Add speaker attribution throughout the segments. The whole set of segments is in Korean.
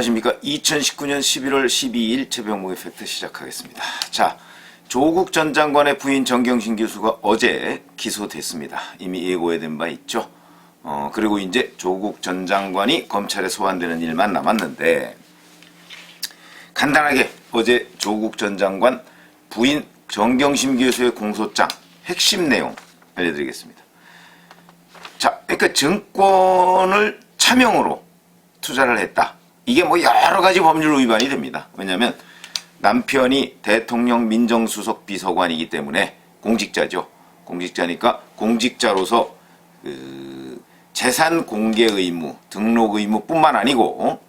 Speaker 1: 안녕하십니까. 2019년 11월 12일 최병목의 팩트 시작하겠습니다. 자, 조국 전 장관의 부인 정경심 교수가 어제 기소됐습니다. 이미 예고된 바 있죠. 어, 그리고 이제 조국 전 장관이 검찰에 소환되는 일만 남았는데, 간단하게 어제 조국 전 장관 부인 정경심 교수의 공소장 핵심 내용 알려드리겠습니다. 자, 그러니까 정권을 차명으로 투자를 했다. 이게 뭐 여러 가지 법률 위반이 됩니다. 왜냐하면 남편이 대통령 민정수석 비서관이기 때문에 공직자죠. 공직자니까 공직자로서 그 재산 공개 의무, 등록 의무뿐만 아니고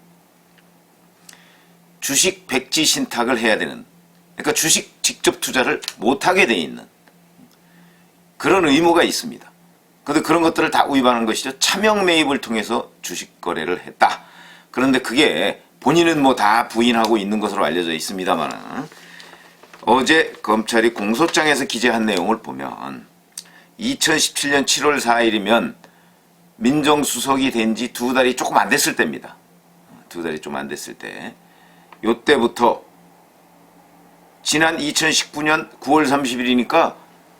Speaker 1: 주식 백지 신탁을 해야 되는 그러니까 주식 직접 투자를 못하게 돼 있는 그런 의무가 있습니다. 그런데 그런 것들을 다 위반한 것이죠. 차명 매입을 통해서 주식 거래를 했다. 그런데 그게 본인은 뭐 다 부인하고 있는 것으로 알려져 있습니다만 어제 검찰이 공소장에서 기재한 내용을 보면 2017년 7월 4일이면 민정수석이 된 지 두 달이 조금 안 됐을 때입니다. 두 달이 좀 안 됐을 때. 요때부터 지난 2019년 9월 30일이니까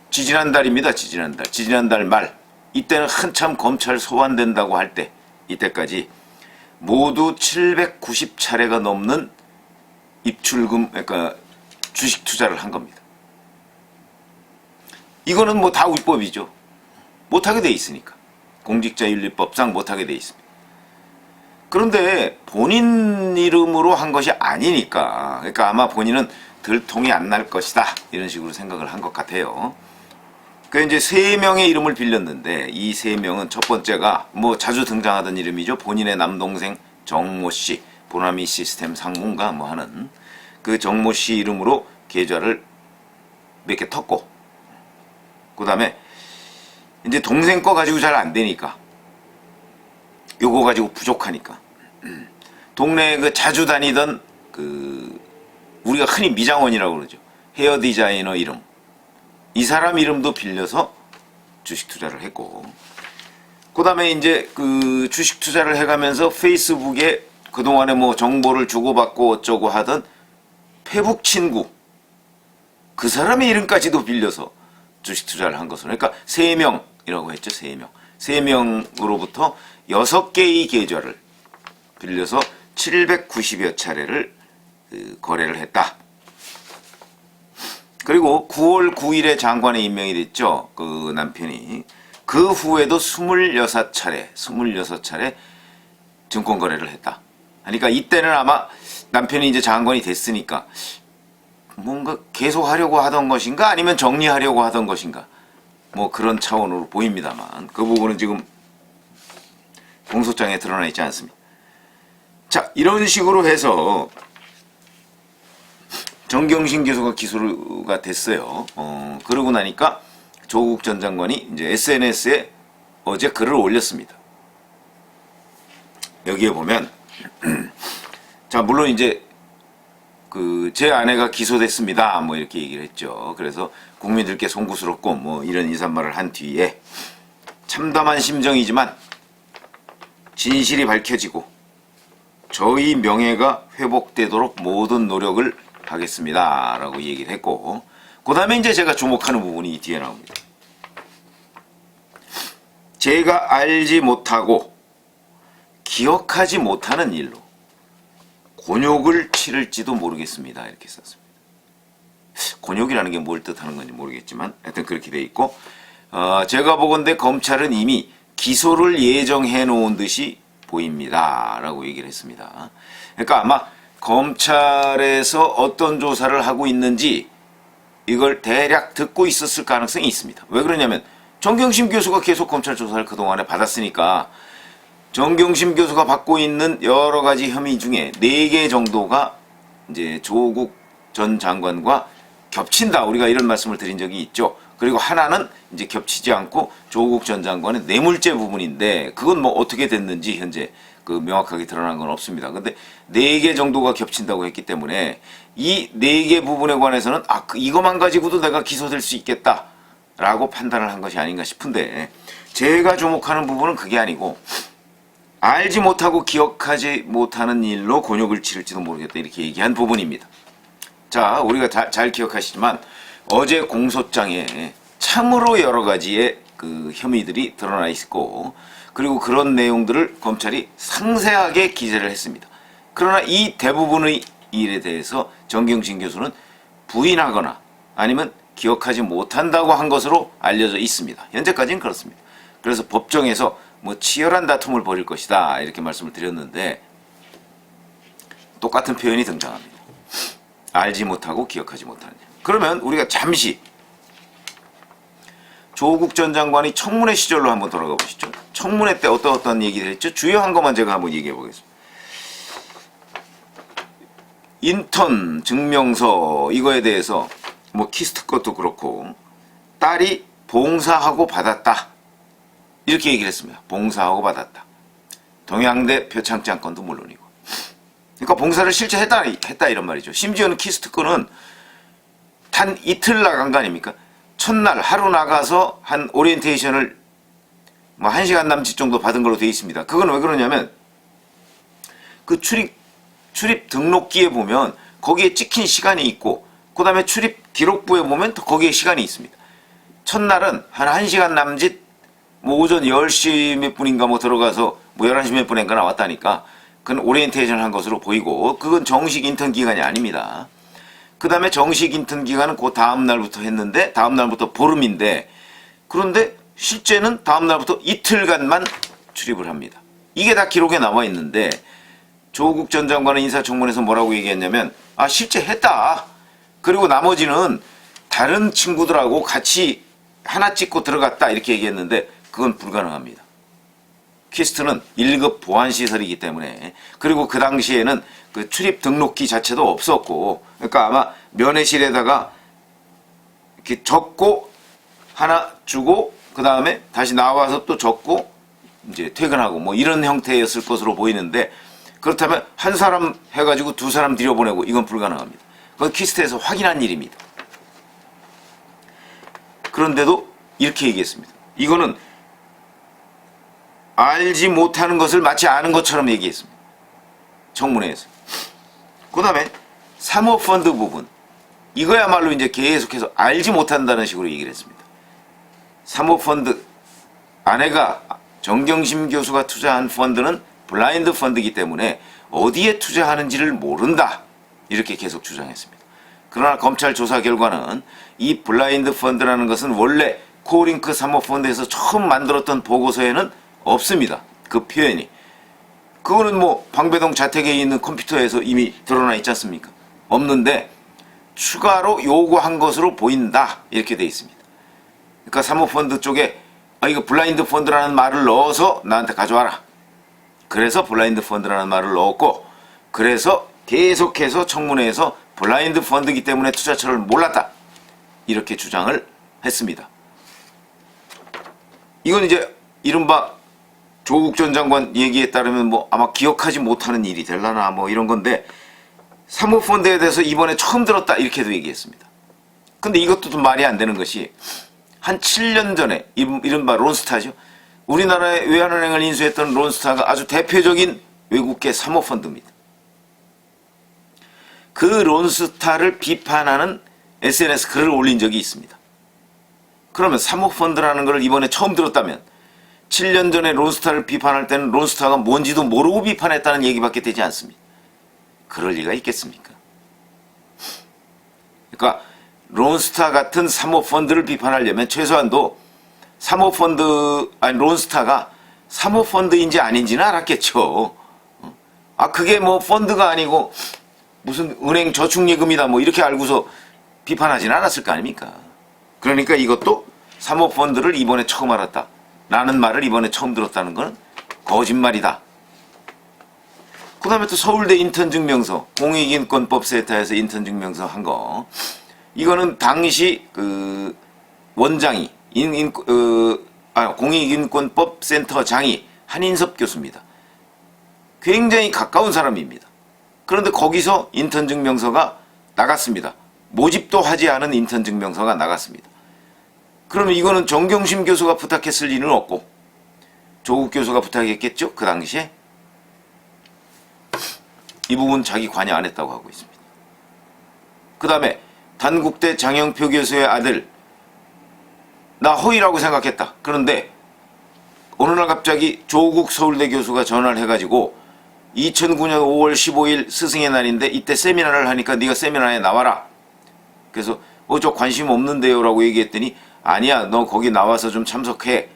Speaker 1: 지지난달입니다. 지지난달. 지지난달 말. 이때는 한참 검찰 소환된다고 할 때, 이때까지 모두 790차례가 넘는 입출금, 그러니까 주식 투자를 한 겁니다. 이거는 뭐 다 위법이죠. 못하게 돼 있으니까. 공직자윤리법상 못하게 돼 있습니다. 그런데 본인 이름으로 한 것이 아니니까, 그러니까 아마 본인은 들통이 안 날 것이다. 이런 식으로 생각을 한 것 같아요. 그 이제 세 명의 이름을 빌렸는데 이 세 명은 첫 번째가 뭐 자주 등장하던 이름이죠. 본인의 남동생 정모 씨, 보나미 시스템 상무인가 뭐 하는 그 정모 씨 이름으로 계좌를 몇 개 텄고 그다음에 이제 동생 거 가지고 잘 안 되니까 요거 가지고 부족하니까 동네에 그 자주 다니던 그 우리가 흔히 미장원이라고 그러죠. 헤어 디자이너 이름 이 사람 이름도 빌려서 주식 투자를 했고 그 다음에 이제 그 주식 투자를 해가면서 페이스북에 그동안에 뭐 정보를 주고받고 어쩌고 하던 페북 친구 그 사람의 이름까지도 빌려서 주식 투자를 한 것으로 그러니까 세 명이라고 했죠 세 명. 세 명으로부터 여섯 개의 계좌를 빌려서 790여 차례를 그 거래를 했다. 그리고 9월 9일에 장관에 임명이 됐죠. 그 남편이. 그 후에도 26차례, 26차례 증권 거래를 했다. 그러니까 이때는 아마 남편이 이제 장관이 됐으니까 뭔가 계속 하려고 하던 것인가 아니면 정리하려고 하던 것인가 뭐 그런 차원으로 보입니다만 그 부분은 지금 공소장에 드러나 있지 않습니다. 자, 이런 식으로 해서 정경심 교수가 기소가 됐어요. 어, 그러고 나니까 조국 전 장관이 이제 SNS에 어제 글을 올렸습니다. 여기에 보면 자 물론 이제 그 제 아내가 기소됐습니다. 뭐 이렇게 얘기를 했죠. 그래서 국민들께 송구스럽고 뭐 이런 인사말을 한 뒤에 참담한 심정이지만 진실이 밝혀지고 저희 명예가 회복되도록 모든 노력을 하겠습니다. 라고 얘기를 했고, 그 다음에 이제 제가 주목하는 부분이 이 뒤에 나옵니다. 제가 알지 못하고 기억하지 못하는 일로 곤욕을 치를지도 모르겠습니다. 이렇게 썼습니다. 곤욕이라는 게 뭘 뜻하는 건지 모르겠지만, 하여튼 그렇게 돼 있고, 어, 제가 보건대 검찰은 이미 기소를 예정해 놓은 듯이 보입니다. 라고 얘기를 했습니다. 그러니까 아마 검찰에서 어떤 조사를 하고 있는지 이걸 대략 듣고 있었을 가능성이 있습니다. 왜 그러냐면 정경심 교수가 계속 검찰 조사를 그동안에 받았으니까 정경심 교수가 받고 있는 여러 가지 혐의 중에 네 개 정도가 이제 조국 전 장관과 겹친다. 우리가 이런 말씀을 드린 적이 있죠. 그리고 하나는 이제 겹치지 않고 조국 전 장관의 뇌물죄 부분인데 그건 뭐 어떻게 됐는지 현재 그 명확하게 드러난 건 없습니다. 근데 네 개 정도가 겹친다고 했기 때문에 이 네 개 부분에 관해서는 아, 그 이것만 가지고도 내가 기소될 수 있겠다라고 판단을 한 것이 아닌가 싶은데 제가 주목하는 부분은 그게 아니고 알지 못하고 기억하지 못하는 일로 곤욕을 치를지도 모르겠다 이렇게 얘기한 부분입니다. 자, 우리가 다- 잘 기억하시지만 어제 공소장에 참으로 여러 가지의 그 혐의들이 드러나 있고 그리고 그런 내용들을 검찰이 상세하게 기재를 했습니다. 그러나 이 대부분의 일에 대해서 정경심 교수는 부인하거나 아니면 기억하지 못한다고 한 것으로 알려져 있습니다. 현재까지는 그렇습니다. 그래서 법정에서 뭐 치열한 다툼을 벌일 것이다 이렇게 말씀을 드렸는데 똑같은 표현이 등장합니다. 알지 못하고 기억하지 못하는 일. 그러면 우리가 잠시 조국 전 장관이 청문회 시절로 한번 돌아가 보시죠. 청문회 때 어떤 어떤 얘기를 했죠? 주요한 것만 제가 한번 얘기해 보겠습니다. 인턴 증명서 이거에 대해서 뭐 키스트 것도 그렇고 딸이 봉사하고 받았다 이렇게 얘기를 했습니다. 봉사하고 받았다. 동양대 표창장 건도 물론이고. 그러니까 봉사를 실제 했다 했다 이런 말이죠. 심지어는 키스트 건은 단 이틀 나간 거 아닙니까? 첫날 하루 나가서 한 오리엔테이션을 뭐한 시간 남짓 정도 받은 걸로 되어 있습니다. 그건 왜 그러냐면 그 출입 출입 등록기에 보면 거기에 찍힌 시간이 있고 그 다음에 출입 기록부에 보면 또 거기에 시간이 있습니다. 첫날은 한 1시간 남짓 뭐 오전 10시 몇 분인가 뭐 들어가서 뭐 11시 몇 분인가 나왔다니까 그건 오리엔테이션 한 것으로 보이고 그건 정식 인턴 기간이 아닙니다. 그 다음에 정식 인턴 기간은 그 다음 날부터 했는데 다음 날부터 보름인데 그런데 실제는 다음 날부터 이틀간만 출입을 합니다. 이게 다 기록에 나와 있는데 조국 전 장관은 인사청문회에서 뭐라고 얘기했냐면 아 실제 했다. 그리고 나머지는 다른 친구들하고 같이 하나 찍고 들어갔다 이렇게 얘기했는데 그건 불가능합니다. 퀴스트는 1급 보안 시설이기 때문에 그리고 그 당시에는 그 출입 등록기 자체도 없었고 그러니까 아마 면회실에다가 이렇게 적고 하나 주고 그 다음에 다시 나와서 또 적고 이제 퇴근하고 뭐 이런 형태였을 것으로 보이는데 그렇다면 한 사람 해가지고 두 사람 들여보내고 이건 불가능합니다. 그건 퀴스트에서 확인한 일입니다. 그런데도 이렇게 얘기했습니다. 이거는 알지 못하는 것을 마치 아는 것처럼 얘기했습니다. 청문회에서. 그 다음에 사모펀드 부분. 이거야말로 이제 계속해서 알지 못한다는 식으로 얘기를 했습니다. 사모펀드 아내가 정경심 교수가 투자한 펀드는 블라인드 펀드이기 때문에 어디에 투자하는지를 모른다. 이렇게 계속 주장했습니다. 그러나 검찰 조사 결과는 이 블라인드 펀드라는 것은 원래 코링크 사모펀드에서 처음 만들었던 보고서에는 없습니다. 그 표현이. 그거는 뭐 방배동 자택에 있는 컴퓨터에서 이미 드러나 있지 않습니까? 없는데 추가로 요구한 것으로 보인다. 이렇게 돼 있습니다. 그러니까 사모펀드 쪽에 아 이거 블라인드 펀드라는 말을 넣어서 나한테 가져와라. 그래서 블라인드 펀드라는 말을 넣었고 그래서 계속해서 청문회에서 블라인드 펀드이기 때문에 투자처를 몰랐다. 이렇게 주장을 했습니다. 이건 이제 이른바 조국 전 장관 얘기에 따르면 뭐 아마 기억하지 못하는 일이 될라나 뭐 이런 건데 사모펀드에 대해서 이번에 처음 들었다 이렇게도 얘기했습니다. 근데 이것도 좀 말이 안 되는 것이 한 7년 전에 이- 이른바 론스타죠. 우리나라의 외환은행을 인수했던 론스타가 아주 대표적인 외국계 사모펀드입니다. 그 론스타를 비판하는 SNS 글을 올린 적이 있습니다. 그러면 사모펀드라는 걸 이번에 처음 들었다면 7년 전에 론스타를 비판할 때는 론스타가 뭔지도 모르고 비판했다는 얘기밖에 되지 않습니다. 그럴 리가 있겠습니까? 그러니까 론스타 같은 사모펀드를 비판하려면 최소한도 사모펀드 아니 론스타가 사모펀드인지 아닌지는 알았겠죠. 아 그게 뭐 펀드가 아니고 무슨 은행 저축예금이다 뭐 이렇게 알고서 비판하진 않았을 거 아닙니까? 그러니까 이것도 사모펀드를 이번에 처음 알았다. 라는 말을 이번에 처음 들었다는 건 거짓말이다. 그 다음에 또 서울대 인턴 증명서, 공익인권법 세타에서 인턴 증명서 한 거. 이거는 당시 그 원장이, 인, 인, 그, 아, 공익인권법 센터장이 한인섭 교수입니다. 굉장히 가까운 사람입니다. 그런데 거기서 인턴 증명서가 나갔습니다. 모집도 하지 않은 인턴 증명서가 나갔습니다. 그러면 이거는 정경심 교수가 부탁했을 리는 없고 조국 교수가 부탁했겠죠? 그 당시에 이 부분 자기 관여 안 했다고 하고 있습니다. 그 다음에 단국대 장영표 교수의 아들 나 허위라고 생각했다. 그런데 어느 날 갑자기 조국 서울대 교수가 전화를 해가지고 2009년 5월 15일 스승의 날인데 이때 세미나를 하니까 네가 세미나에 나와라. 그래서 어 저 관심 없는데요 라고 얘기했더니 아니야 너 거기 나와서 좀 참석해.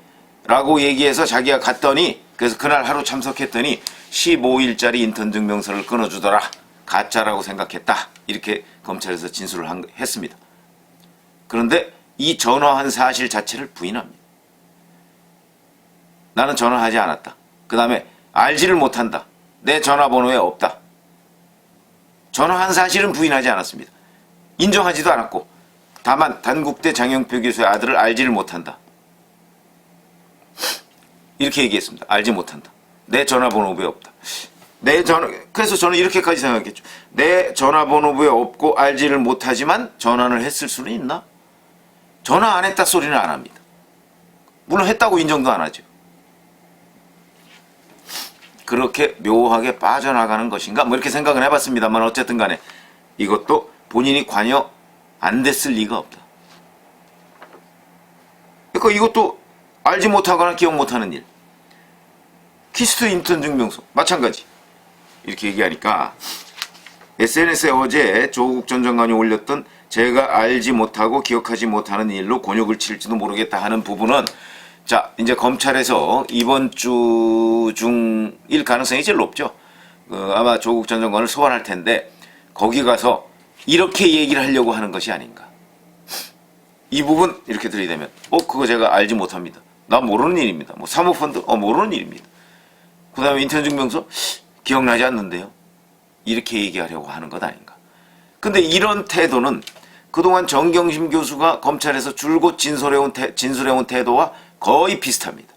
Speaker 1: 라고 얘기해서 자기가 갔더니 그래서 그날 하루 참석했더니 15일짜리 인턴 증명서를 끊어주더라. 가짜라고 생각했다. 이렇게 검찰에서 진술을 한- 했습니다. 그런데 이 전화한 사실 자체를 부인합니다. 나는 전화하지 않았다. 그 다음에 알지를 못한다. 내 전화번호에 없다. 전화한 사실은 부인하지 않았습니다. 인정하지도 않았고 다만 단국대 장영표 교수의 아들을 알지를 못한다. 이렇게 얘기했습니다. 알지 못한다. 내 전화번호부에 없다. 내 전화 그래서 저는 이렇게까지 생각했죠. 내 전화번호부에 없고 알지를 못하지만 전화를 했을 수는 있나? 전화 안 했다 소리는 안 합니다. 물론 했다고 인정도 안 하죠. 그렇게 묘하게 빠져나가는 것인가? 뭐 이렇게 생각을 해봤습니다만 어쨌든 간에 이것도 본인이 관여 안 됐을 리가 없다. 그러니까 이것도 알지 못하거나 기억 못하는 일. 키스트 인턴 증명서 마찬가지. 이렇게 얘기하니까 SNS에 어제 조국 전 장관이 올렸던 제가 알지 못하고 기억하지 못하는 일로 곤욕을 치를지도 모르겠다 하는 부분은 자 이제 검찰에서 이번 주 중일 가능성이 제일 높죠. 그 아마 조국 전 장관을 소환할 텐데 거기 가서 이렇게 얘기를 하려고 하는 것이 아닌가. 이 부분 이렇게 들이대면 어 그거 제가 알지 못합니다. 나 모르는 일입니다. 뭐 사모펀드 어 모르는 일입니다. 그 다음에 인턴 증명서 기억나지 않는데요. 이렇게 얘기하려고 하는 것 아닌가. 근데 이런 태도는 그동안 정경심 교수가 검찰에서 줄곧 진술해온, 태, 진술해온 태도와 거의 비슷합니다.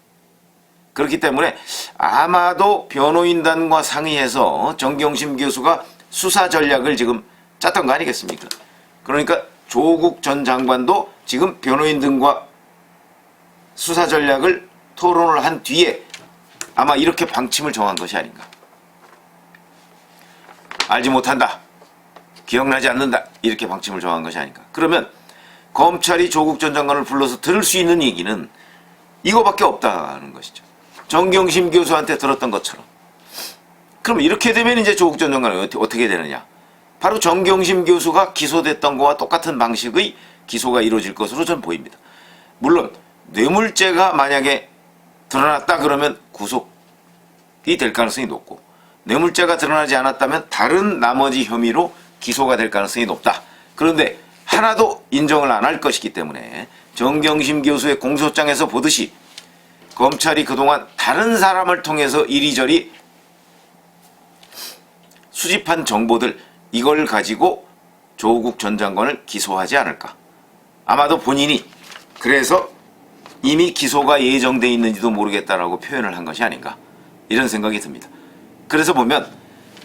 Speaker 1: 그렇기 때문에 아마도 변호인단과 상의해서 정경심 교수가 수사 전략을 지금 짰던 거 아니겠습니까? 그러니까 조국 전 장관도 지금 변호인 등과 수사 전략을 토론을 한 뒤에 아마 이렇게 방침을 정한 것이 아닌가. 알지 못한다. 기억나지 않는다. 이렇게 방침을 정한 것이 아닌가. 그러면 검찰이 조국 전 장관을 불러서 들을 수 있는 얘기는 이거밖에 없다는 것이죠. 정경심 교수한테 들었던 것처럼. 그럼 이렇게 되면 이제 조국 전 장관은 어떻게- 되느냐? 바로 정경심 교수가 기소됐던 거와 똑같은 방식의 기소가 이루어질 것으로 전 보입니다. 물론 뇌물죄가 만약에 드러났다 그러면 구속이 될 가능성이 높고 뇌물죄가 드러나지 않았다면 다른 나머지 혐의로 기소가 될 가능성이 높다. 그런데 하나도 인정을 안 할 것이기 때문에 정경심 교수의 공소장에서 보듯이 검찰이 그동안 다른 사람을 통해서 이리저리 수집한 정보들 이걸 가지고 조국 전 장관을 기소하지 않을까. 아마도 본인이 그래서 이미 기소가 예정돼 있는지도 모르겠다라고 표현을 한 것이 아닌가. 이런 생각이 듭니다. 그래서 보면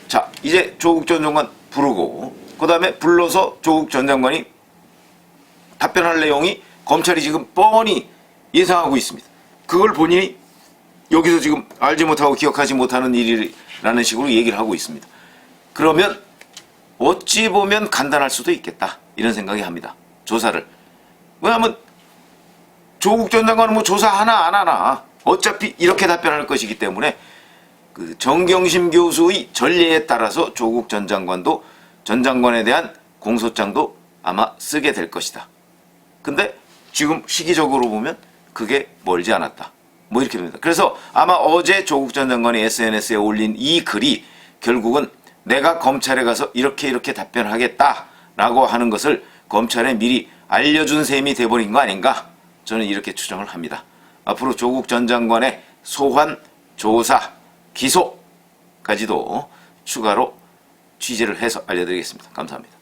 Speaker 1: 자 이제 조국 전 장관 부르고 그 다음에 불러서 조국 전 장관이 답변할 내용이 검찰이 지금 뻔히 예상하고 있습니다. 그걸 본인이 여기서 지금 알지 못하고 기억하지 못하는 일이라는 식으로 얘기를 하고 있습니다. 그러면 어찌 보면 간단할 수도 있겠다 이런 생각이 합니다. 조사를 왜냐하면 조국 전 장관은 뭐 조사 하나 안 하나 어차피 이렇게 답변할 것이기 때문에 그 정경심 교수의 전례에 따라서 조국 전 장관도 전 장관에 대한 공소장도 아마 쓰게 될 것이다. 근데 지금 시기적으로 보면 그게 멀지 않았다. 뭐 이렇게 됩니다. 그래서 아마 어제 조국 전 장관이 SNS에 올린 이 글이 결국은 내가 검찰에 가서 이렇게 이렇게 답변하겠다라고 하는 것을 검찰에 미리 알려준 셈이 돼버린 거 아닌가? 저는 이렇게 추정을 합니다. 앞으로 조국 전 장관의 소환, 조사, 기소까지도 추가로 취재를 해서 알려드리겠습니다. 감사합니다.